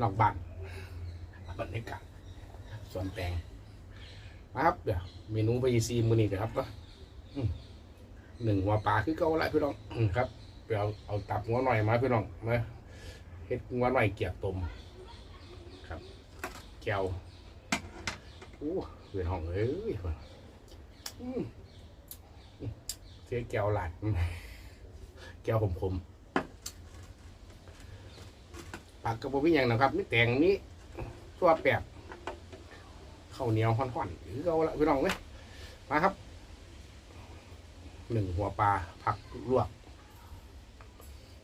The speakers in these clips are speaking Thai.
นอกบ้านบรรยากาศสวนแตงมาครับเดี๋ยวเมนูไปซีมือนี้เดี๋ยวครับก็หนึ่งหัวปลาคือเก่าละพี่น้องครับไปเอาเอาตับหัวหน่อยมาพี่น้องมาเฮ็ดหัวหน่อยเกี๊ยวต้มครับแก้วโอ้เหือห้องเอ้ยอืมเสียแก้วหลาดแก้วขมๆ ผักกระปุกมีอย่างนะครับมีแตงมีตัวแปบข้าวเหนียวห่อนๆหรือเอาละพี่น้องเลยมาครับหนึ่งหัวปลาผักลวก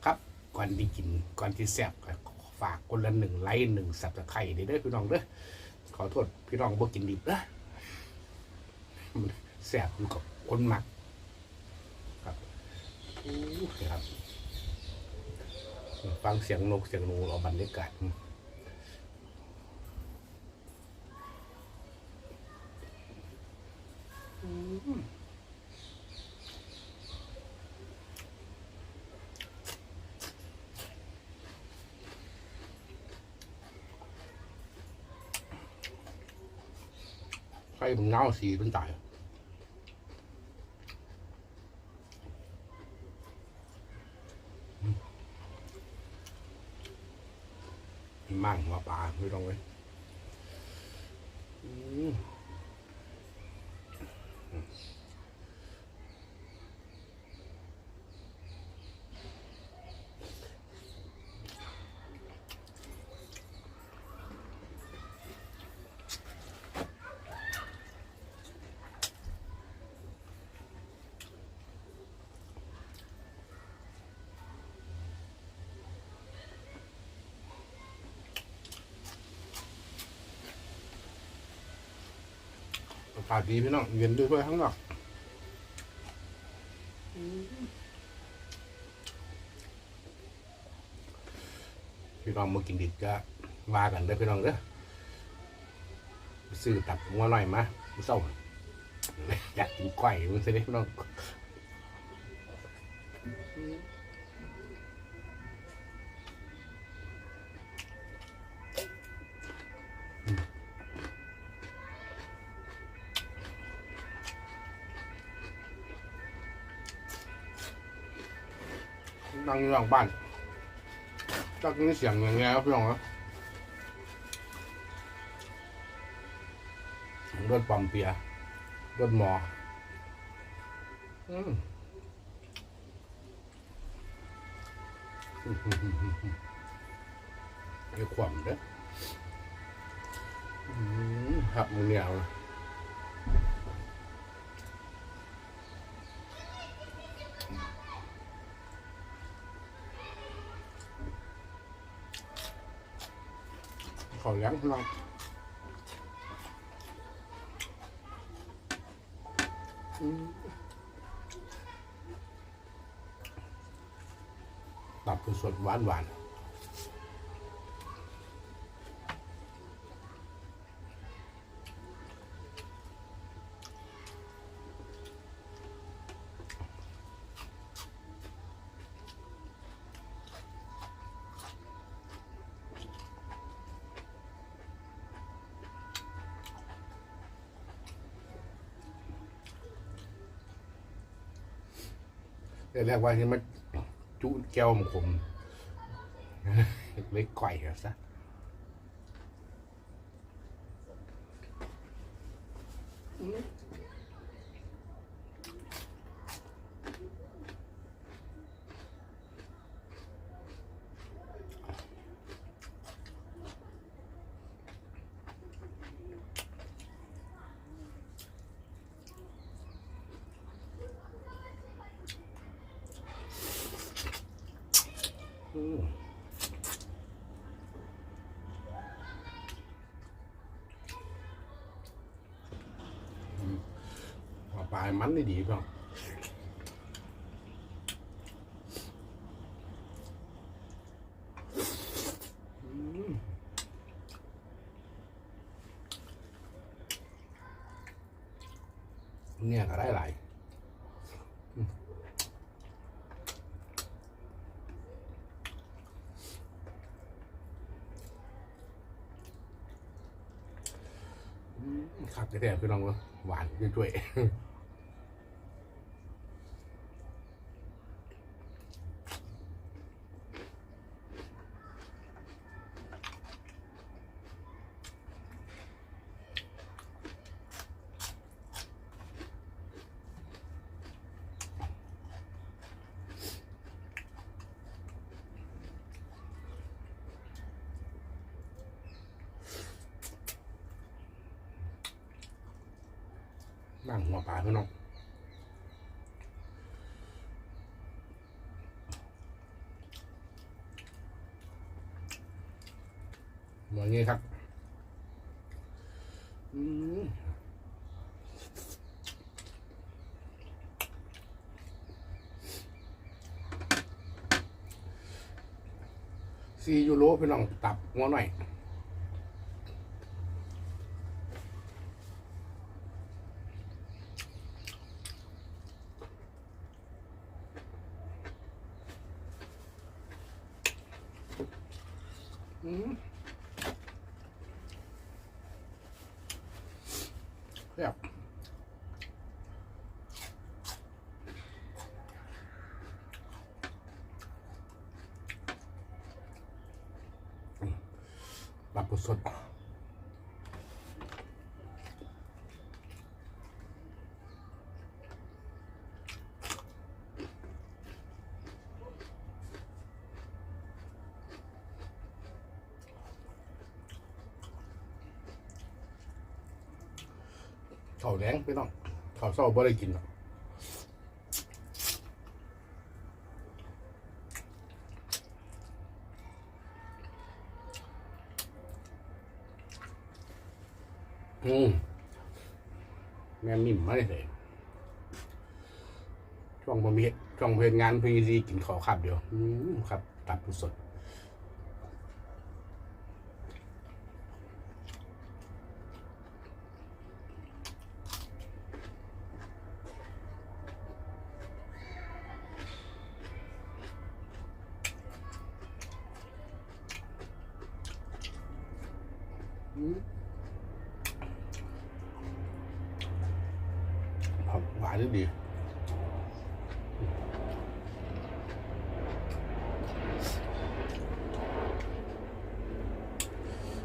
ครับก่อนที่กินก่อนที่แซ่บฝากคนละหนึ่งไลค์หนึ่งสับตะไคร้เด้อพี่น้องเด้อขอโทษพี่น้องบ่กินดิบนะมันแซ่บอยู่กับคนหมัก ครับอู้ครับ ฟังเสียงนกเสียงนูเอาบรรยากาศไฟมันเงาสีเป็นตาย มากหัวปลาพี่ต้องเลย อาดีพี่น้องเย็นด้วยข้างนอกพี่น้องมากินดิบก็ว่ากันเด้อพี่น้องเด้อซื้อตับงัวหน่อยมาเศร้าอยากกินก้อยมึงสิเด้พี่น้อง นั่งบ้านจักนี่เสียงอย่างเงี้ยครับพี่น้องครับรถปั๊มเปียรถหมออืมไอ้ขวามเด้ออืมหับมือเหนียว ขอเลี้ยงพี่น้องตับคือสดหวานหวาน เรียกว่าที่มันจุแก้วมันขมเล็กก่อยกันซะอืม ว่าปลายมันได้ดีป่ะอืมเนี่ยก็ได้หลายอืม แท้ๆพี่น้องเว้ยหวานช่วย ๆนั่งหัวปลาพี่น้องหมือนงี้ครับอืมซียูโรพี่น้องตับงัวหน่อย อืมแบบ ข้าวแดงพี่น้องข้าวเศร้าบ่ได้กินหรอกอืมแม่นิ่มมาเลยช่วงบะเมีช่วงเพลงงานพีซีกินข้าขับเดียว อืมครับ ตับสด ผักหวานดี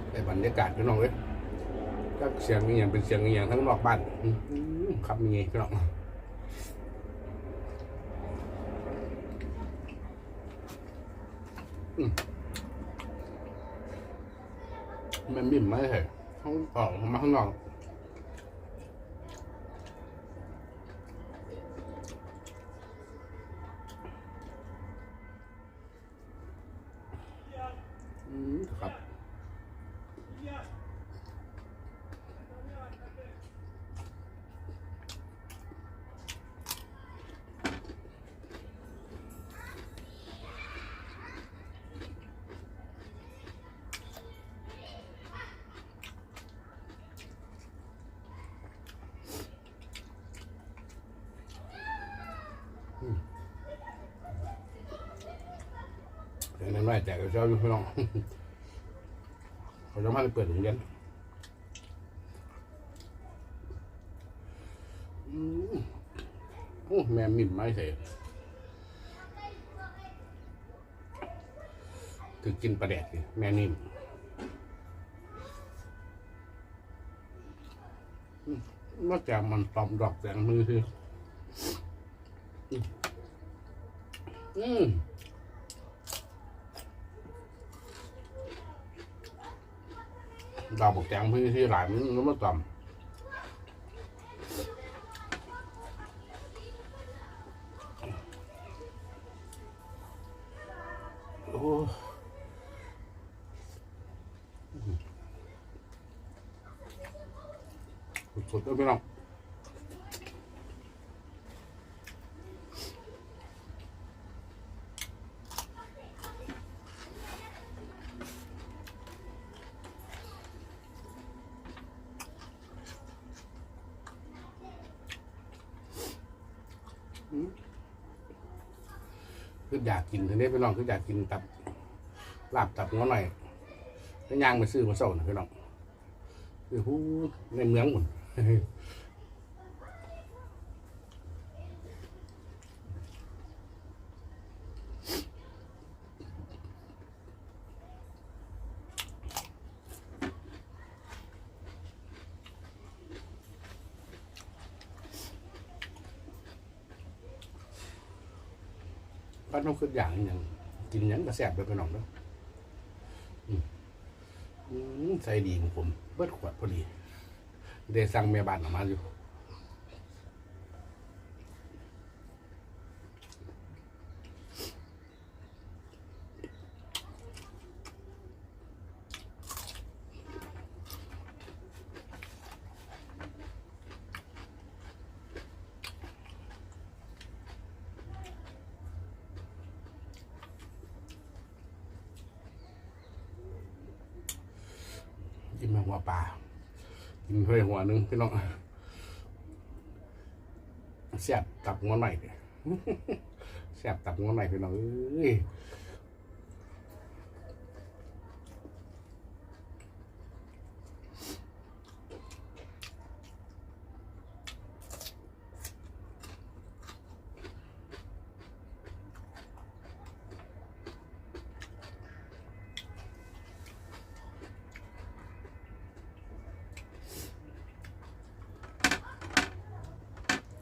แต่บรรยากาศพี่น้องเว้ยก็เสียงอย่างเป็นเสียงอย่างทั้งนอกบ้านครับมีไงพี่น้องมันบิ่มไม่ใช่ห้องออกมาข้างนอก เดี๋ยวนั้นไม่แต่ก็ชอยู่พี่น้องเขาจะมาเปิดโรงเรียนอืมโอ้แม่มิ่มไม่ใส่คือกินปลาแดดสิแม่นิ่มอืมนอกจากมันตอมดอกแสงมือคืออืมอืม ดาวบอกแจงพื้นที่หลายมันน้ำมันต่ำโอ้สุดๆเลยพี่น้อง คืออยากกินทีนี้พี่น้องคืออยากกินตับลาบตับง้อหน่อยก็ย่างไปซื้อมาส่งนะพี่น้องคือหูในเมืองหมด ก็ต้องขึ้นอย่างอย่างกินยังกระแสบไปไปหน่องเนาะใส่ดีของผม เบิดขวดพอดีเดสั่งแม่บ้านออกมาอยู่ นมาหัวปลากินเพื่อหัวหนึงพี่น้องแซ่บตับงอนใหม่เนี่ยแซ่บตับงอนใหม่พี่น้องเอ้ย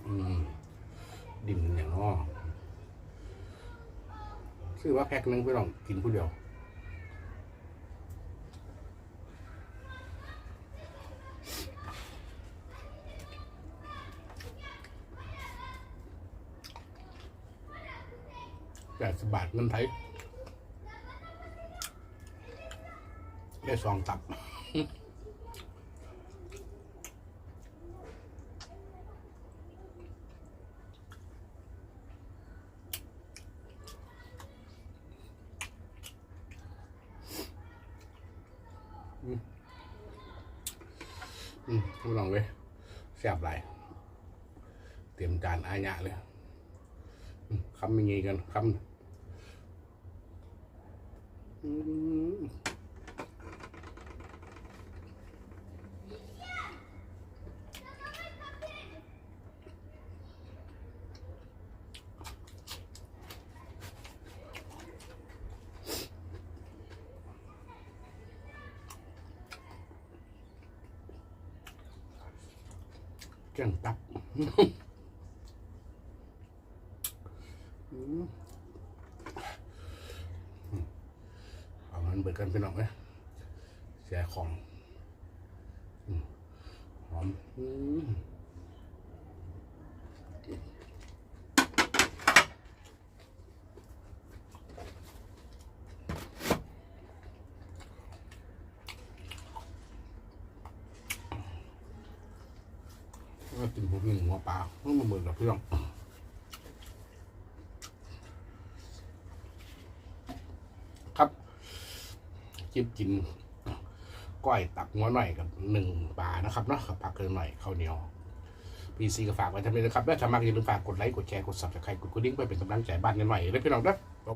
อืมดินอย่างน้อ ซื้อว่าแพ็คหนึงพี่น้องกินผู้เดียวแปดสิบบาทเงินไทยได้สองตับ อืมพี่น้องเลยแซ่บหลายเตรียมจานอาญะเลยคำยังไงกันคำ อืมเก่งตับเอามันเบิดกันไปหน่อยไหมเสียของหอม ก็กินพวกหนึ่งหัวปลาเมื่อมาเบิดกับเพื่อนครับจิบกินก้อยตับงัวหน่อยกับหนึ่งปลานะครับเนาะกับผักเกลือหน่อยข้าวเหนียวพีซีก็ฝากไว้ทำเลยนะครับแล้วถ้ามักอย่าลืมฝากกดไลค์กดแชร์กดซับสไครต์กดกระดิ่งไปเป็นกำลังใจบ้านกันหน่อยแล้วพี่น้องเด้อ